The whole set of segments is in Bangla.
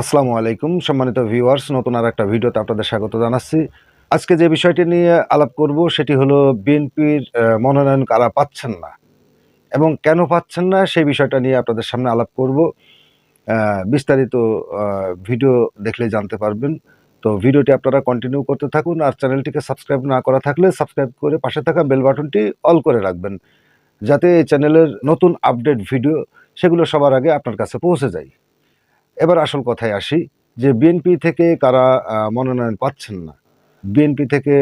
আসসালামু আলাইকুম, সম্মানিত ভিউয়ার্স নতুন আর একটা ভিডিওতে আপনাদের স্বাগত জানাচ্ছি। আজকে যে বিষয়টি নিয়ে আলাপ করব, সেটি হলো বিএনপির মনোনয়ন কারা পাচ্ছেন না? এবং কেন পাচ্ছেন না, সেই বিষয়টা নিয়ে আপনাদের সামনে আলাপ করব। বিস্তারিত ভিডিও দেখলে জানতে পারবেন। তো ভিডিওটি আপনারা কন্টিনিউ করতে থাকুন, আর চ্যানেলটিকে সাবস্ক্রাইব না করা থাকলে সাবস্ক্রাইব করে পাশে থাকা বেল বাটনটি অল করে রাখবেন, যাতে এই চ্যানেলের নতুন আপডেট ভিডিও সেগুলো সবার আগে আপনার কাছে পৌঁছে যায়। এবার আসল কথায় আসি, যে বিএনপি থেকে কারা মনোনয়ন পাচ্ছেন না, বিএনপি থেকে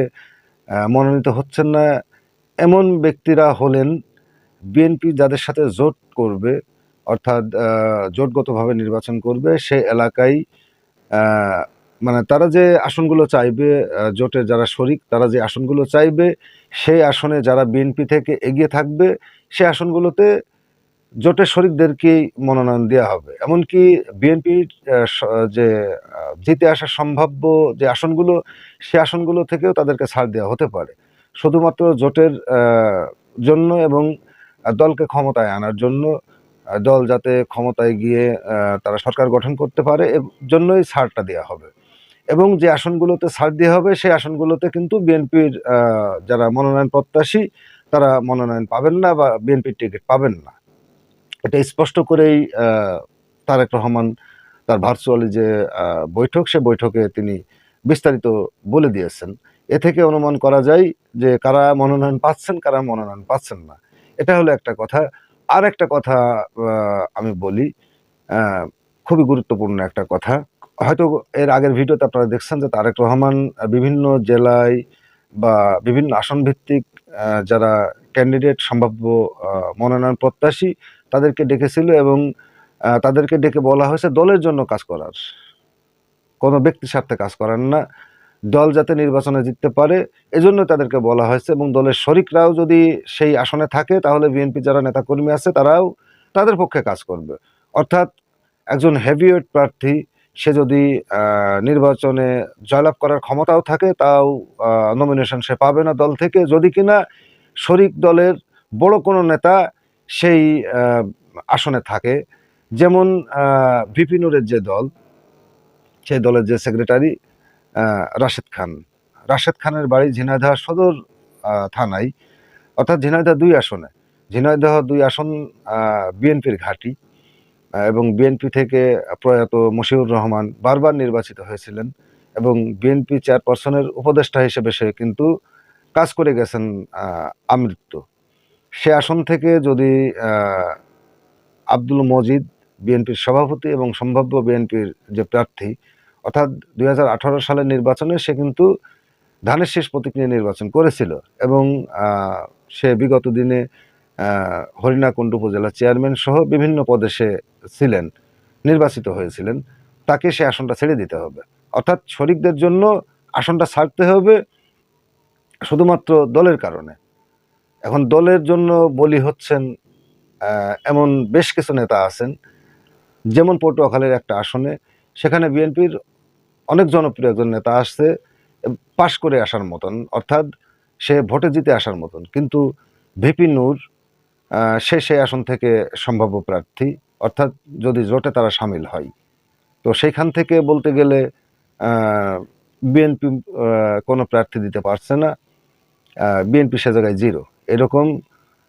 মনোনীত হচ্ছেন না, এমন ব্যক্তিরা হলেন বিএনপি যাদের সাথে জোট করবে, অর্থাৎ জোটগতভাবে নির্বাচন করবে, সে এলাকায় মানে তারা যে আসনগুলো চাইবে জোটের যারা শরিক, তারা যে আসনগুলো চাইবে, সেই আসনে যারা বিএনপি থেকে এগিয়ে থাকবে সেই আসনগুলোতে জোটের শরিকদেরকেই মনোনয়ন দেওয়া হবে। এমনকি বিএনপির যে জিতে আসা সম্ভাব্য যে আসনগুলো, সে আসনগুলো থেকেও তাদেরকে ছাড় দেওয়া হতে পারে। শুধুমাত্র জোটের জন্য এবং দলকে ক্ষমতায় আনার জন্য দল যাতে ক্ষমতায় গিয়ে তারা সরকার গঠন করতে পারে এর জন্যই ছাড়টা দেওয়া হবে। এবং যে আসনগুলোতে ছাড় দেওয়া হবে, সেই আসনগুলোতে কিন্তু বিএনপির যারা মনোনয়ন প্রত্যাশী, তারা মনোনয়ন পাবেন না বা বিএনপির টিকিট পাবেন না। এটা স্পষ্ট করেই তারেক রহমান তার ভার্চুয়ালি যে বৈঠক, সে বৈঠকে তিনি বিস্তারিত বলে দিয়েছেন। এ থেকে অনুমান করা যায় যে কারা মনোনয়ন পাচ্ছেন, কারা মনোনয়ন পাচ্ছেন না। এটা হলো একটা কথা। আর একটা কথা আমি বলি খুবই গুরুত্বপূর্ণ একটা কথা। হয়তো এর আগের ভিডিওতে আপনারা দেখছেন যে তারেক রহমান বিভিন্ন জেলায় বা বিভিন্ন আসন ভিত্তিক যারা ক্যান্ডিডেট সম্ভাব্য মনোনয়ন প্রত্যাশী তাদেরকে ডেকেছিল এবং তাদেরকে ডেকে বলা হয়েছে দলের জন্য কাজ করার। কোনো ব্যক্তির স্বার্থে কাজ করার না। দল যাতে নির্বাচনে জিততে পারে, এজন্য তাদেরকে বলা হয়েছে এবং দলের শরিকরাও যদি সেই আসনে থাকে, তাহলে বিএনপি যারা নেতাকর্মী আছে, তারাও তাদের পক্ষে কাজ করবে। অর্থাৎ একজন হেভিওয়েট প্রার্থী, সে যদি নির্বাচনে জয়লাভ করার ক্ষমতাও থাকে, তাও নমিনেশন সে পাবে না দল থেকে। যদি কিনা শরিক দলের বড় কোনো নেতা সেই আসনে থাকে। যেমন ভিপি নুরের যে দল সেই দলের যে সেক্রেটারি রাশেদ খান। রাশেদ খানের বাড়ি ঝিনাইদহ সদর থানায়। অর্থাৎ ঝিনাইদহ দুই আসনে। ঝিনাইদহ দুই আসন বিএনপির ঘাঁটি এবং বিএনপি থেকে প্রয়াত মশিউর রহমান বারবার নির্বাচিত হয়েছিলেন এবং বিএনপি চেয়ারপারসনের উপদেষ্টা হিসেবে সে কিন্তু কাজ করে গেছেন আমৃত্যু। সে আসন থেকে যদি আব্দুল মজিদ বিএনপির সভাপতি এবং সম্ভাব্য বিএনপির যে প্রার্থী, অর্থাৎ দু হাজার আঠারো সালের নির্বাচনে সে কিন্তু ধানের শেষ প্রতীক নিয়ে নির্বাচন করেছিল এবং সে বিগত দিনে হরিণাকুণ্ড উপজেলা চেয়ারম্যান সহ বিভিন্ন পদে সে ছিলেন, নির্বাচিত হয়েছিলেন। তাকে সে আসনটা ছেড়ে দিতে হবে। অর্থাৎ শরিকদের জন্য আসনটা ছাড়তে হবে শুধুমাত্র দলের কারণে। এখন দলের জন্য বলি হচ্ছেন এমন বেশ কিছু নেতা আছেন, যেমন পটুয়াখালীর একটা আসনে, সেখানে বিএনপির অনেক জনপ্রিয় একজন নেতা আসছে, পাশ করে আসার মতন, অর্থাৎ সে ভোটে জিতে আসার মতন। কিন্তু ভিপি নূর সে সেই আসন থেকে সম্ভাব্য প্রার্থী, অর্থাৎ যদি জোটে তারা সামিল হয়। তো সেইখান থেকে বলতে গেলে বিএনপি কোনো প্রার্থী দিতে পারছে না। বিএনপি সে জায়গায় জিরো এরকম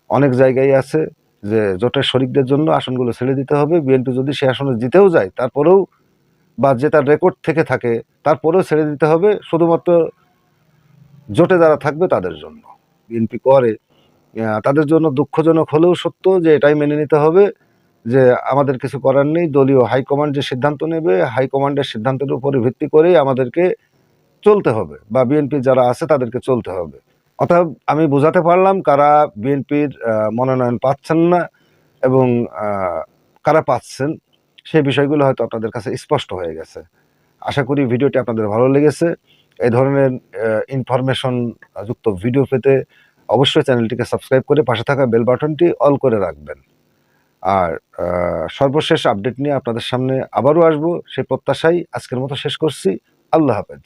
অনেক জায়গায় আছে যে জোটের শরিকদের জন্য আসনগুলো ছেড়ে দিতে হবে। বিএনপি যদি সে আসনে জিতেও যায়, তারপরেও বা যে তার রেকর্ড থেকে থাকে, তারপরেও ছেড়ে দিতে হবে শুধুমাত্র জোটে যারা থাকবে তাদের জন্য। বিএনপি করে। তাদের জন্য দুঃখজনক হলেও সত্য যে এটাই মেনে নিতে হবে যে আমাদের কিছু করার নেই। দলীয় হাইকমান্ড যে সিদ্ধান্ত নেবে হাইকমান্ডের সিদ্ধান্তের উপরে ভিত্তি করেই আমাদেরকে চলতে হবে বা বিএনপি যারা আছে তাদেরকে চলতে হবে। অর্থাৎ আমি বোঝাতে পারলাম কারা বিএনপির মনোনয়ন পাচ্ছেন না এবং কারা পাচ্ছেন সেই বিষয়গুলো হয়তো আপনাদের কাছে স্পষ্ট হয়ে গেছে। আশা করি ভিডিওটি আপনাদের ভালো লেগেছে। এই ধরনের ইনফরমেশন যুক্ত ভিডিও পেতে অবশ্যই চ্যানেলটিকে সাবস্ক্রাইব করে পাশে থাকা বেল বাটনটি অল করে রাখবেন। আর সর্বশেষ আপডেট নিয়ে আপনাদের সামনে আবারও আসব সেই প্রত্যাশাই আজকের মতো শেষ করছি। আল্লাহ হাফেজ।